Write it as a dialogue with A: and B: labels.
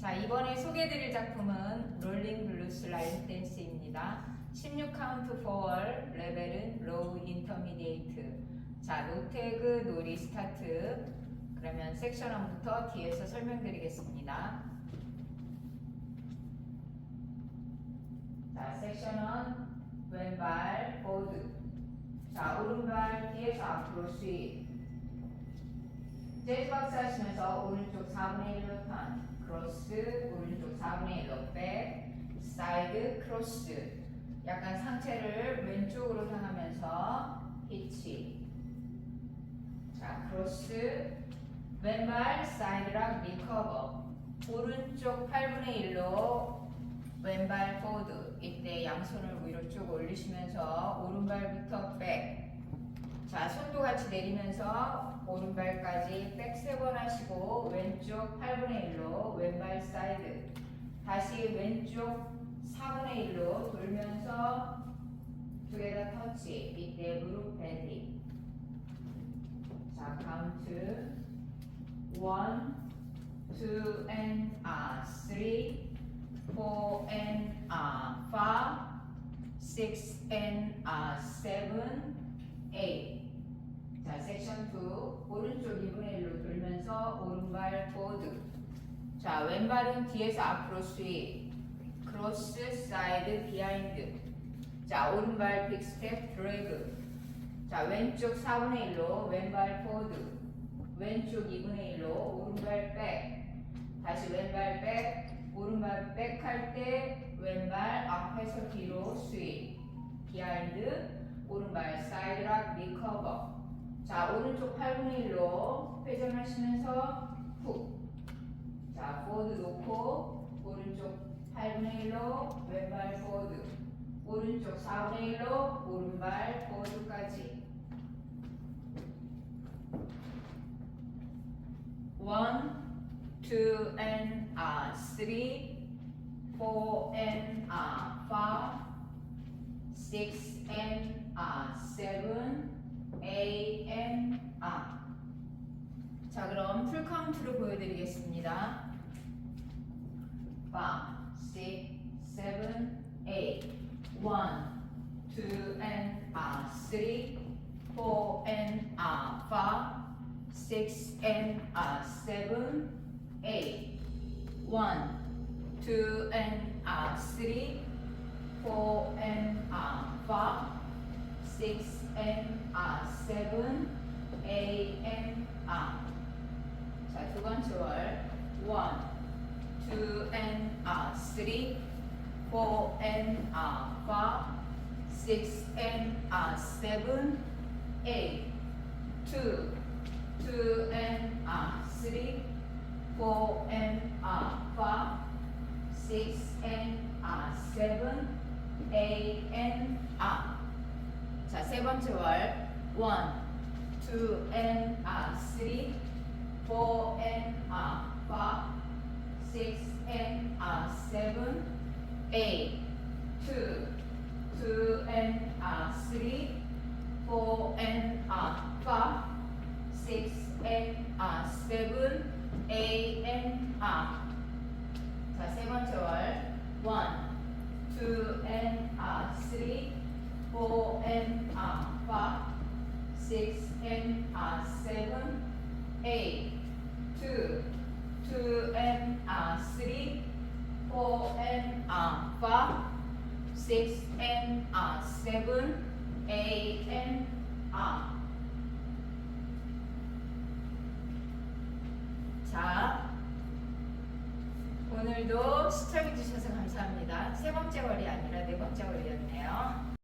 A: 자, 이번에 소개해드릴 작품은 롤링 블루스 라인 댄스입니다. 16카운트 4월, 레벨은 로우 인터미디에이트. 자, 노태그 놀이 스타트. 그러면 섹션 1부터 뒤에서 설명드리겠습니다. 자, 섹션 1, 왼발 보드. 자, 오른발 뒤에서 앞으로 스윗. 재즈 박스 하시면서 오른쪽 4분의 1로 턴, 크로스, 오른쪽 4분의 1로 백, 사이드, 크로스. 약간 상체를 왼쪽으로 향하면서 히치. 자, 크로스, 왼발 사이드락 리커버. 오른쪽 8분의 1로 왼발 포드. 이때 양손을 위로 쭉 올리시면서 오른발부터 백. 자, 손도 같이 내리면서 오른발까지 백세번 하시고 왼쪽 8분의 1로 왼발 사이드. 다시 왼쪽 4분의 1로 돌면서 두 개 다 터치 이때 무릎 밴딩 자, 카운트 1, 2 and ah, 3 4 and ah, 5 6 and ah, 7 8 자, 섹션 2 오른쪽 2분의 1로 돌면서 오른발 포드. 자, 왼발은 뒤에서 앞으로 스윗 크로스 사이드 비하인드 자, 오른발 빅 스텝 드래그. 자, 왼쪽 4분의 1로 왼발 포드. 왼쪽 2분의 1로 오른발 백 다시 왼발 백 오른발 백 할 때 왼발 앞에서 뒤로 스윗 비하인드 오른발 사이드락 리커버 자, 오른쪽 801로 회전하시면서 훅. 자, 포드 놓고 오른쪽 8분의 1로 왼발 포드, 오른쪽 4분의 1로 오른발 포드까지. 1, 2, and R, 3, 4, and R, 5, 6, and R, 7, AMR. 자, 그럼 풀 카운트로 보여드리겠습니다. 5, 6, 7, 8, 1, 2, and R, 3, 4, and R, 5, 6, and R, 7, 8, 1, 2, and R, 3, 4, and R, 5, 6, N R 7 AMR. 자, 두 번째 월 1, 2NR, 3, 4NR, 5, 6NR, 7, 8, 2, 2NR, 3, 4NR, 5, 6NR, 7, A. N R. 자, 세 번째 월. one, two and uh, three, four and uh, five, six and uh, seven, eight, two, two and uh, three, four and uh, five, six and uh, seven, eight and uh. 자, 세 번째 월. one, two and uh, three, four and uh, five, six and uh, seven, eight, two, two and uh, three, four and uh, five, six and uh, seven, eight and uh. 자, 오늘도 시청해주셔서 감사합니다. 세 번째 월이 아니라 네 번째 월이었네요.